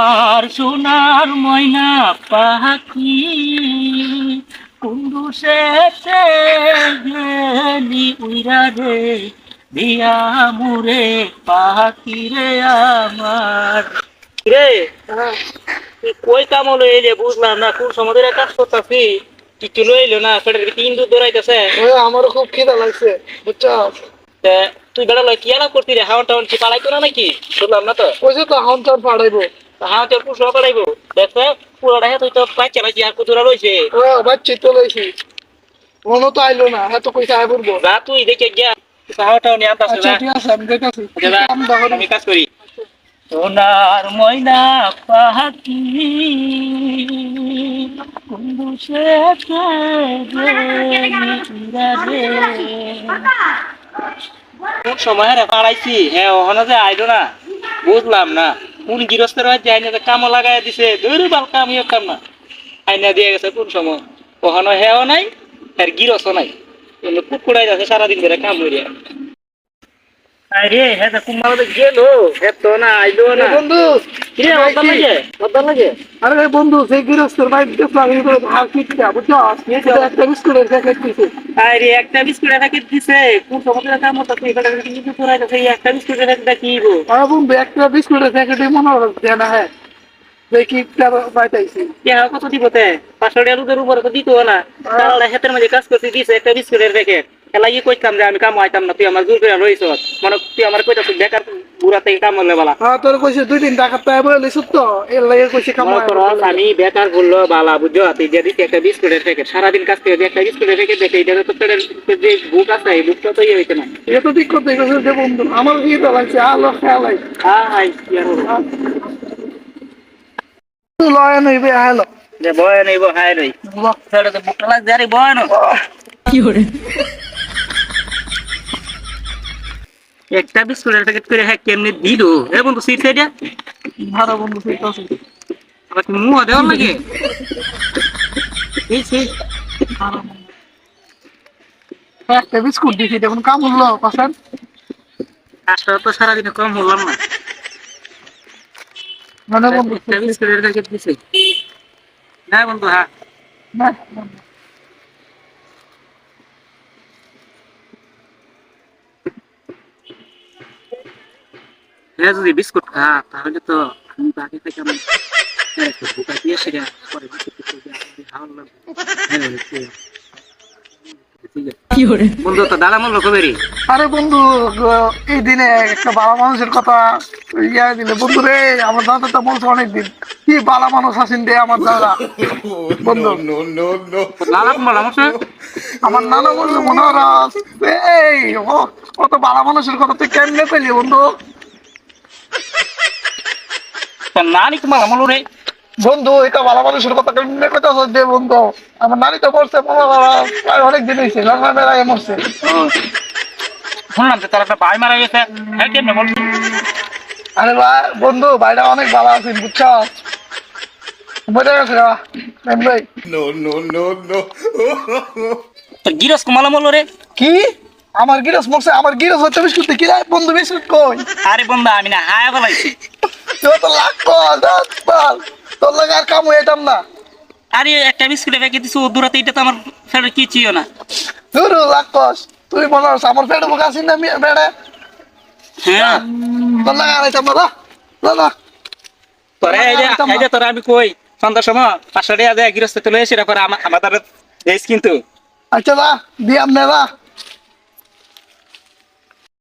আর সোনার ময়না পাখি কুন্দুসেতে গেলি উইরা রে দিয়া মুরে পাখি রে আমার। রে তুই কই কাম হলো এই যে বুঝলাম না কোন সমুদ্রে কাজ করতেছি? কিছু লইলো না সেটা তিন দূর দৌড়াইতেছে। ওই আমারও খুব খিদা লাগছে বুঝছ? তুই বেড়া লয় কি আলা করতি রে হাওয়ান টাওয়ান কি পালাইতো না নাকি? শুনলাম না তো। কইছে তো হাউন চার পাড়াইবো। হাওয়ান তোর পুষো পালাইবো দেখছে পুরোটা হ্যাঁ তুই তো পাঁচ চালাইছি আর কুতুরা রয়েছে। ও বাচ্চি তো লইছি মনো তো আইলো না হ্যাঁ তো আয় পড়ব যা তুই দেখে গিয়া নিয়ে আনতাছে আচ্ছা না ঠিক আছে আমি দেখতেছি আচ্ছা, আমি দেখো আমি কাজ করি। সোনার ময়না কুন্দুসে কোন সময় রে পাড়াইছি হ্যাঁ ওখানে যে আইলো না বুঝলাম না। কোন গৃহস্থের হয় যাই না কামও লাগাই দিছে দূর বাল ইয়ে কাম না। আইনা দিয়ে গেছে কোন সময়? ওখানে হেও নাই, আর গিরস নাই। কুকুরাই যাচ্ছে সারাদিন ধরে কাম করিয়া। আরে হ্যাঁ তা কুমার গেল? হ্যাঁ তো না আইলো না। বন্ধু কিরে লাগে? লাগে? আরে ভাই বন্ধু সেই ভাই দেখলাম এই বুঝছ? একটা বিস্কুটের প্যাকেট দিছে। আরে একটা বিস্কুট প্যাকেট দিছে। কোন সমুদ্রে কাম হতো তুই এটা কিন্তু পুরাই তো সেই একটা বিস্কুট প্যাকেটটা কি গো আরে বন্ধু একটা বিস্কুটের প্যাকেটে মনে হ্যাঁ দেখি কে কত দিব তে? পাঁচশো টাকা উপরে তো দিত না। তাহলে হাতের মাঝে কাজ করতে দিছে একটা বিস্কুটের প্যাকেট এলা ইয়ে কইতাম যে আমি কাম আইতাম না তুই আমার জোর করে রইছ মানে তুই আমার কইতাছ বেকার বুড়া থেকে কাম হলে বালা। হ্যাঁ তোর কইছে দুই দিন টাকা তাই বলে লিসুত তো এর লাগে কইছে মনে কামাই আমি বেকার বলল বালা বুঝছ? তুই যে দিতে একটা বিস্কুটের প্যাকেট সারাদিন কাজ করে একটা বিস্কুটের প্যাকেট দেখে এটা তো পেটের যে বুক আছে এই বুকটা তো ইয়ে হইতে না। এটা তো ঠিক করতে গেছে যে বন্ধু আমার কি তো লাগছে? আলো খেয়ালাই আই কি আর হলো? লয় নইবে হ্যালো যে বয় নেই। হায় রই বুকটা লাগছে আরে বয় না একটা বিস্কুটের প্যাকেট করে হ্যাঁ কেমনি দিল? এ বন্ধু সিট সাইডে? ভালো বন্ধু ঠিক আছে। আবার কি মুহ দেওয়ার লাগে? এই সেই। একটা বিস্কুট দিছি দেখুন কাম হলো পাশেন কাজটা তো সারাদিনে কম হলাম না। মানে বন্ধু একটা বিস্কুটের প্যাকেট দিছে। না বন্ধু হ্যাঁ। না। হ্যাঁ যদি বিস্কুট খা তাহলে তো আমি বাকি থেকে আমার বোকা দিয়ে সেটা পরে। হ্যাঁ। বন্ধু তো দাদা মূল্য কবে রে? আরে বন্ধু এই দিনে একটা বালা মানুষের কথা ইয়া দিলে বন্ধু রে আমার দাদা তো বলছে অনেকদিন কি বালা মানুষ আছেন রে আমার দাদা? বন্ধু। দাদা বললাম আমার নানা বলছে মনে হয় এই ও কত বালা মানুষের কথা তুই কেমনে পেলি বন্ধু? নানি তোমার আমল রে বন্ধু এটা ভালো মানুষের কথা কেমনে কথা দে বন্ধু আমার নানি তো মরছে প্রায় অনেক দিন হয়েছে গঙ্গা মেলায় মরছে। শুনলাম যে তার একটা ভাই মারা গেছে। হ্যাঁ কেমনে বলছি আরে ভাই বন্ধু ভাইটা অনেক ভালো আছেন বুঝছ? মরে গেছে তোর গিরস কুমালা মল রে কি? আমার গিরস মরছে আমার গিরস হচ্ছে বিস্কুট কি বন্ধু বিস্কুট কই? আরে বন্ধু আমি না হায়া বলাইছি তুই তো লাখ কর বল তোর লাগে আর কাম হইতাম না। আরে একটা বিস্কুটে প্যাকেট দিছো দূরাতে এটা তো আমার ফেরত কি চিও না দূর লাখ কস তুই মনে হচ্ছে আমার পেটে বুক আসিস না বেড়ে? হ্যাঁ। তোর লাগে আর হইতাম না না না তোরে এই যে এই যে তোরা আমি কই সন্ধ্যার সময় পাঁচশো টাকা দেয় গৃহস্থ তুলে এসে করে আমার আমার কিন্তু। আচ্ছা দা দিয়াম নে দা